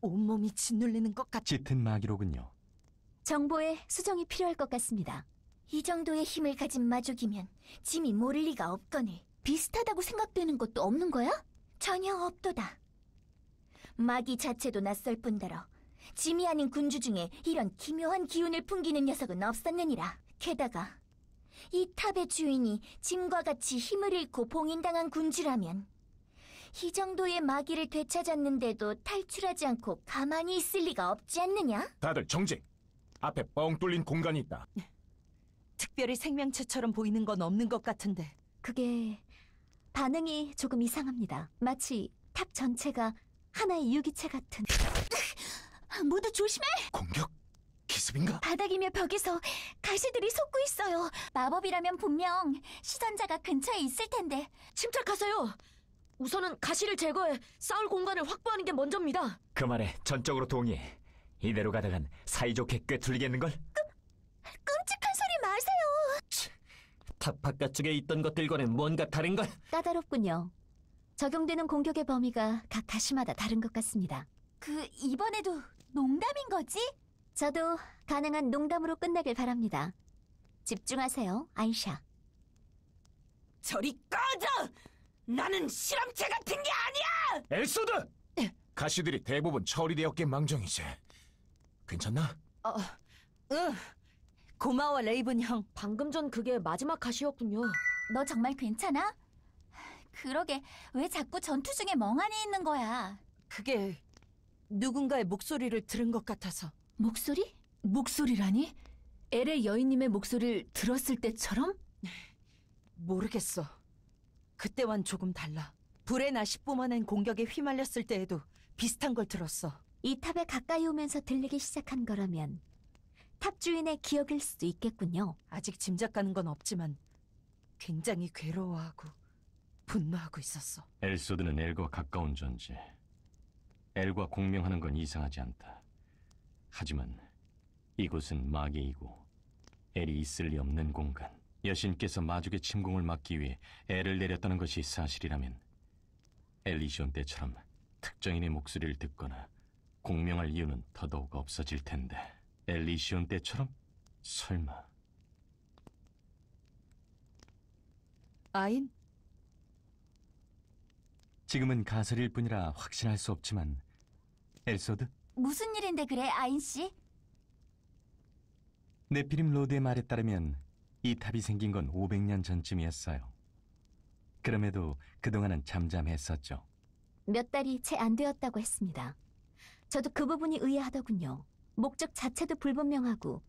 온몸이 짓눌리는 것 같... 짙은 마기로군요. 정보에 수정이 필요할 것 같습니다. 이 정도의 힘을 가진 마족이면 짐이 모를 리가 없거늘 비슷하다고 생각되는 것도 없는 거야? 전혀 없도다. 마기 자체도 낯설 뿐더러 짐이 아닌 군주 중에 이런 기묘한 기운을 풍기는 녀석은 없었느니라. 게다가 이 탑의 주인이 짐과 같이 힘을 잃고 봉인당한 군주라면 이 정도의 마기를 되찾았는데도 탈출하지 않고 가만히 있을 리가 없지 않느냐? 다들 정직. 앞에 뻥 뚫린 공간이 있다. 특별히 생명체처럼 보이는 건 없는 것 같은데. 그게 반응이 조금 이상합니다. 마치 탑 전체가 하나의 유기체 같은. 모두 조심해! 공격? 기습인가? 바닥이며 벽에서 가시들이 솟고 있어요. 마법이라면 분명 시전자가 근처에 있을 텐데. 침착하세요. 우선은 가시를 제거해 싸울 공간을 확보하는 게 먼저입니다. 그 말에 전적으로 동의해. 이대로 가다간 사이좋게 꿰뚫리겠는걸? 끔찍한 소리 마세요. 탑 바깥쪽에 있던 것들과는 뭔가 다른걸? 까다롭군요. 적용되는 공격의 범위가 각 가시마다 다른 것 같습니다. 그 이번에도 농담인 거지? 저도 가능한 농담으로 끝나길 바랍니다. 집중하세요, 아이샤. 저리 꺼져! 나는 실험체 같은 게 아니야! 엘소드! 가시들이 대부분 처리되었기에 망정이지. 괜찮나? 응. 고마워, 레이븐 형. 방금 전 그게 마지막 가시였군요. 너 정말 괜찮아? 그러게 왜 자꾸 전투 중에 멍하니 있는 거야? 그게 누군가의 목소리를 들은 것 같아서. 목소리? 목소리라니? 엘의 여인님의 목소리를 들었을 때처럼? 모르겠어. 그때와는 조금 달라. 불의 나시 뿜어낸 공격에 휘말렸을 때에도 비슷한 걸 들었어. 이 탑에 가까이 오면서 들리기 시작한 거라면 탑 주인의 기억일 수도 있겠군요. 아직 짐작 가는 건 없지만 굉장히 괴로워하고 분노하고 있었어. 엘소드는 엘과 가까운 존재. 엘과 공명하는 건 이상하지 않다. 하지만 이곳은 마계이고 엘이 있을 리 없는 공간. 여신께서 마족의 침공을 막기 위해 엘을 내렸다는 것이 사실이라면 엘리시온 때처럼 특정인의 목소리를 듣거나 공명할 이유는 더더욱 없어질 텐데 엘리시온 때처럼? 설마 아인? 지금은 가설일 뿐이라 확신할 수 없지만 엘소드? 무슨 일인데 그래, 아인 씨? 네피림 로드의 말에 따르면 이 탑이 생긴 건 500년 전쯤이었어요. 그럼에도 그동안은 잠잠했었죠. 몇 달이 채 안 되었다고 했습니다. 저도 그 부분이 의아하더군요. 목적 자체도 불분명하고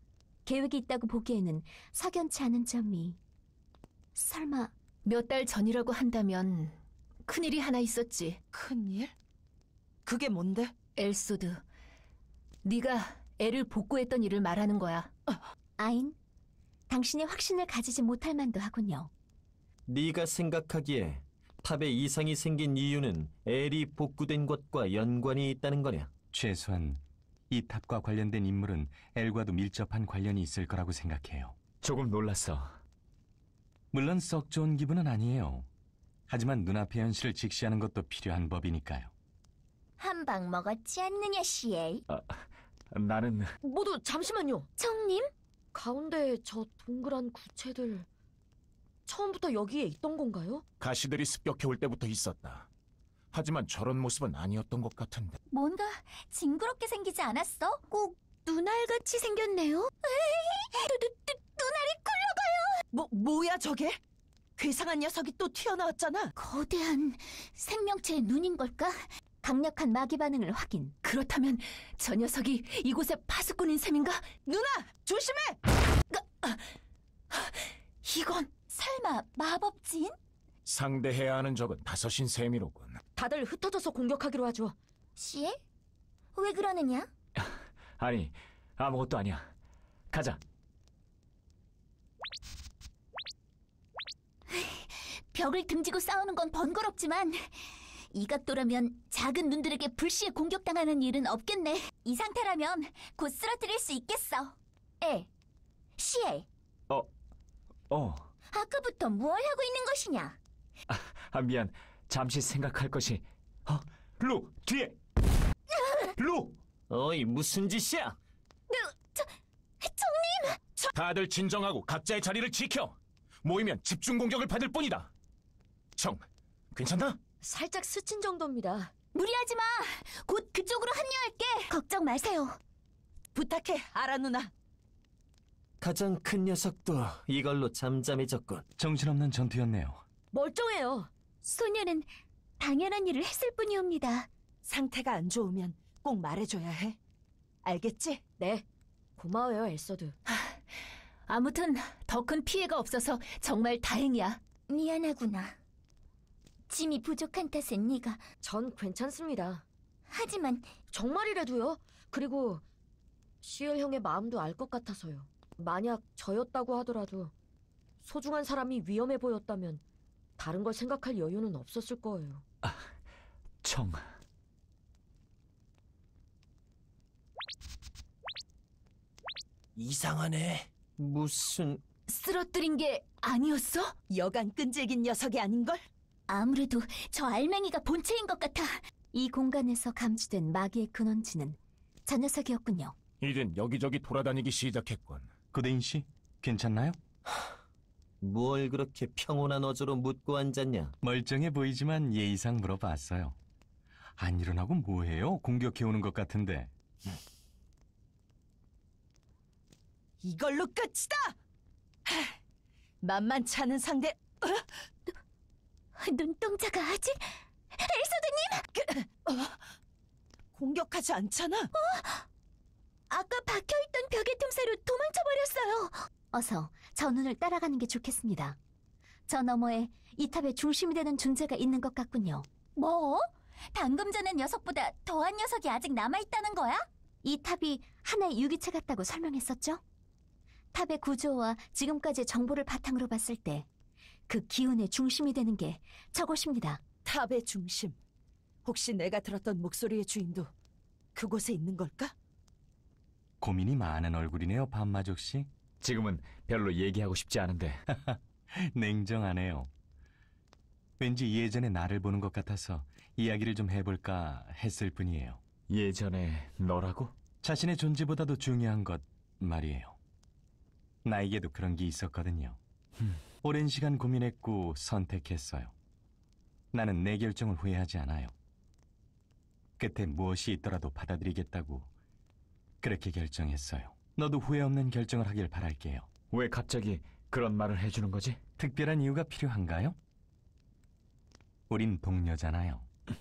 계획이 있다고 보기에는 석연치 않은 점이 설마 몇 달 전이라고 한다면 큰일이 하나 있었지. 큰일? 그게 뭔데? 엘소드. 네가 애를 복구했던 일을 말하는 거야. 아인 당신이 확신을 가지지 못할 만도 하군요. 네가 생각하기에 탑에 이상이 생긴 이유는 엘이 복구된 것과 연관이 있다는 거냐? 최소한 이 탑과 관련된 인물은 엘과도 밀접한 관련이 있을 거라고 생각해요. 조금 놀랐어. 물론 썩 좋은 기분은 아니에요. 하지만 눈앞의 현실을 직시하는 것도 필요한 법이니까요. 한 방 먹었지 않느냐, 시엘? 나는 모두 잠시만요. 청님? 가운데 저 동그란 구체들 처음부터 여기에 있던 건가요? 가시들이 습격해올 때부터 있었다. 하지만 저런 모습은 아니었던 것 같은데. 뭔가 징그럽게 생기지 않았어? 꼭 눈알같이 생겼네요. 눈알이 굴러가요. 뭐, 뭐야 저게? 괴상한 녀석이 또 튀어나왔잖아. 거대한 생명체의 눈인 걸까? 강력한 마귀 반응을 확인. 그렇다면 저 녀석이 이곳의 파수꾼인 셈인가? 누나! 조심해! 이건 설마 마법진? 상대해야 하는 적은 다섯인 셈이로군. 다들 흩어져서 공격하기로 하죠. 시엘? 왜 그러느냐? 아니 아무것도 아니야. 가자. 벽을 등지고 싸우는 건 번거롭지만 이 각도라면 작은 눈들에게 불시에 공격당하는 일은 없겠네. 이 상태라면 곧 쓰러뜨릴 수 있겠어. 에, 시엘, 어, 어. 아까부터 뭘 하고 있는 것이냐? 아 미안. 잠시 생각할 것이. 어, 루 뒤에. 루! 어이, 무슨 짓이야? 다들 진정하고 각자의 자리를 지켜. 모이면 집중 공격을 받을 뿐이다. 청, 괜찮나? 살짝 스친 정도입니다. 무리하지 마. 곧 그쪽으로 합류할게. 걱정 마세요. 부탁해, 아라 누나. 가장 큰 녀석도 이걸로 잠잠해졌군. 정신없는 전투였네요. 멀쩡해요. 소녀는 당연한 일을 했을 뿐이옵니다. 상태가 안 좋으면 꼭 말해줘야 해. 알겠지? 네. 고마워요, 엘서드. 아무튼 더 큰 피해가 없어서 정말 다행이야. 미안하구나. 짐이 부족한 탓은 네가 전 괜찮습니다. 하지만 정말이라도요. 그리고 시엘 형의 마음도 알 것 같아서요. 만약 저였다고 하더라도 소중한 사람이 위험해 보였다면 다른 걸 생각할 여유는 없었을 거예요. 청, 이상하네. 무슨 쓰러뜨린 게 아니었어? 여간 끈질긴 녀석이 아닌걸? 아무래도 저 알맹이가 본체인 것 같아. 이 공간에서 감지된 마귀의 근원지는 저 녀석이었군요. 이젠 여기저기 돌아다니기 시작했군. 고대인 씨, 괜찮나요? 뭘 그렇게 평온한 어조로 묻고 앉았냐? 멀쩡해 보이지만 예의상 물어봤어요. 안 일어나고 뭐해요? 공격해오는 것 같은데. 이걸로 끝이다! 하, 만만치 않은 상대, 눈동자가 아직 공격하지 않잖아? 아까 박혀있던 벽의 틈새로 도망쳐버렸어요. 어서 저 눈을 따라가는 게 좋겠습니다. 저 너머에 이 탑의 중심이 되는 존재가 있는 것 같군요. 뭐? 방금 전의 녀석보다 더한 녀석이 아직 남아있다는 거야? 이 탑이 하나의 유기체 같다고 설명했었죠? 탑의 구조와 지금까지의 정보를 바탕으로 봤을 때 그 기운의 중심이 되는 게 저곳입니다. 탑의 중심. 혹시 내가 들었던 목소리의 주인도 그곳에 있는 걸까? 고민이 많은 얼굴이네요, 반마족 씨. 지금은 별로 얘기하고 싶지 않은데 냉정하네요. 왠지 예전에 나를 보는 것 같아서 이야기를 좀 해볼까 했을 뿐이에요. 예전에 너라고? 자신의 존재보다도 중요한 것 말이에요. 나에게도 그런 게 있었거든요. 오랜 시간 고민했고 선택했어요. 나는 내 결정을 후회하지 않아요. 끝에 무엇이 있더라도 받아들이겠다고 그렇게 결정했어요. 너도 후회 없는 결정을 하길 바랄게요. 왜 갑자기 그런 말을 해주는 거지? 특별한 이유가 필요한가요? 우린 동료잖아요.